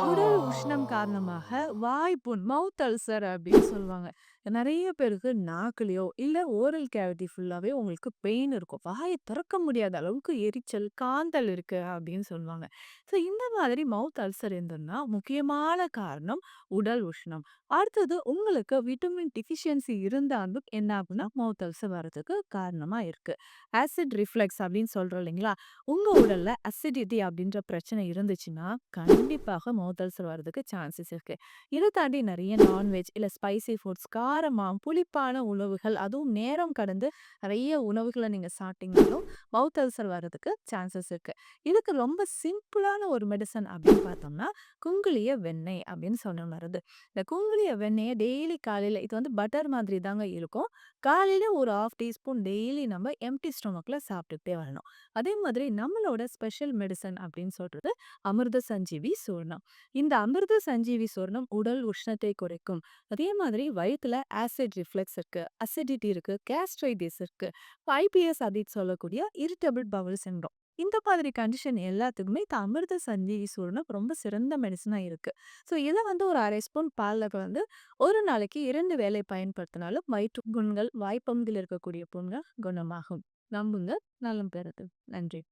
உடல் உஷ்ணம் காரணமாக வாய்ப்புண் மவுத் அல்சர் அப்படின்னு சொல்லுவாங்க. நிறைய பேருக்கு நாக்குலையோ இல்லை ஓரல் கேவிட்டி ஃபுல்லாகவே உங்களுக்கு பெயின் இருக்கும். வாயை திறக்க முடியாத அளவுக்கு எரிச்சல், காந்தல் இருக்கு அப்படின்னு சொல்லுவாங்க. ஸோ இந்த மாதிரி மவுத் அல்சர் இருந்ததுன்னா, முக்கியமான காரணம் உடல் உஷ்ணம். அடுத்தது உங்களுக்கு விட்டமின் டிஃபிஷியன்சி இருந்தாலும் என்ன ஆகுன்னா மவுத் அல்சர் வரதுக்கு காரணமாக இருக்கு. ஆசிட் ரிஃப்ளெக்ஸ் அப்படின்னு சொல்கிறோம் இல்லைங்களா? உங்கள் உடலில் அசிடிட்டி அப்படின்ற பிரச்சனை இருந்துச்சுன்னா, கண்டிப்பாக மவுத் அல்சர் வர்றதுக்கு சான்சஸ் இருக்கு. இத தாண்டி நிறைய நான்வெஜ் இல்ல ஸ்பைசி ஃபுட்ஸ், காரமாக புளிப்பான உணவுகள், அதுவும் நேரம் கடந்து நிறைய உணவுகளை நீங்க சாப்பிட்டீங்கனாலும், மவுத் அல்சர் வர்றதுக்கு சான்சஸ் இருக்கு. இதுக்கு ரொம்ப சிம்பிளான ஒரு மெடிசன் அப்படின்னு பார்த்தோம்னா, குங்குலிய வெண்ணெய் அப்படின்னு சொன்ன வருது இந்த குங்குலிய வெண்ணெயை டெய்லி காலையில இது வந்து பட்டர் மாதிரி தாங்க இருக்கும். காலையில ஒரு 1/2 டீஸ்பூன் டெய்லி நம்ம எம்டி ஸ்டொமக்கில் சாப்பிட்டுக்கிட்டே வரணும். அதே மாதிரி நம்மளோட ஸ்பெஷல் மெடிசன் அப்படின்னு சொல்றது அமிர்த சஞ்சீவி சூர்ணம். இந்த அமிர்த சஞ்சீவி சொர்ணம் உடல் உஷ்ணத்தை குறைக்கும். அதே மாதிரி வயிற்றுல ஆசிட் ரிஃப்ளெக்ஸ் இருக்கு, அசிடிட்டி இருக்கு, கேஸ்ட்ரைடிஸ் இருக்கு, ஐபிஎஸ் அப்படின்னு சொல்லக்கூடிய இரிட்டபிள் பவல் சிண்ட்ரோம். இந்த மாதிரி கண்டிஷன் எல்லாத்துக்குமே இந்த அமிர்த சஞ்சீவி சூர்ணம் ரொம்ப சிறந்த மெடிசனாக இருக்குது ஸோ இதை வந்து ஒரு அரை ஸ்பூன் பாலில் வந்து ஒரு நாளைக்கு இரண்டு வேலை பயன்படுத்தினாலும் வயிற்று புண்கள், வாய்ப்பகுதியில் இருக்கக்கூடிய புண்கள் குணமாகும். நம்புங்க, நலம் பெறுது. நன்றி.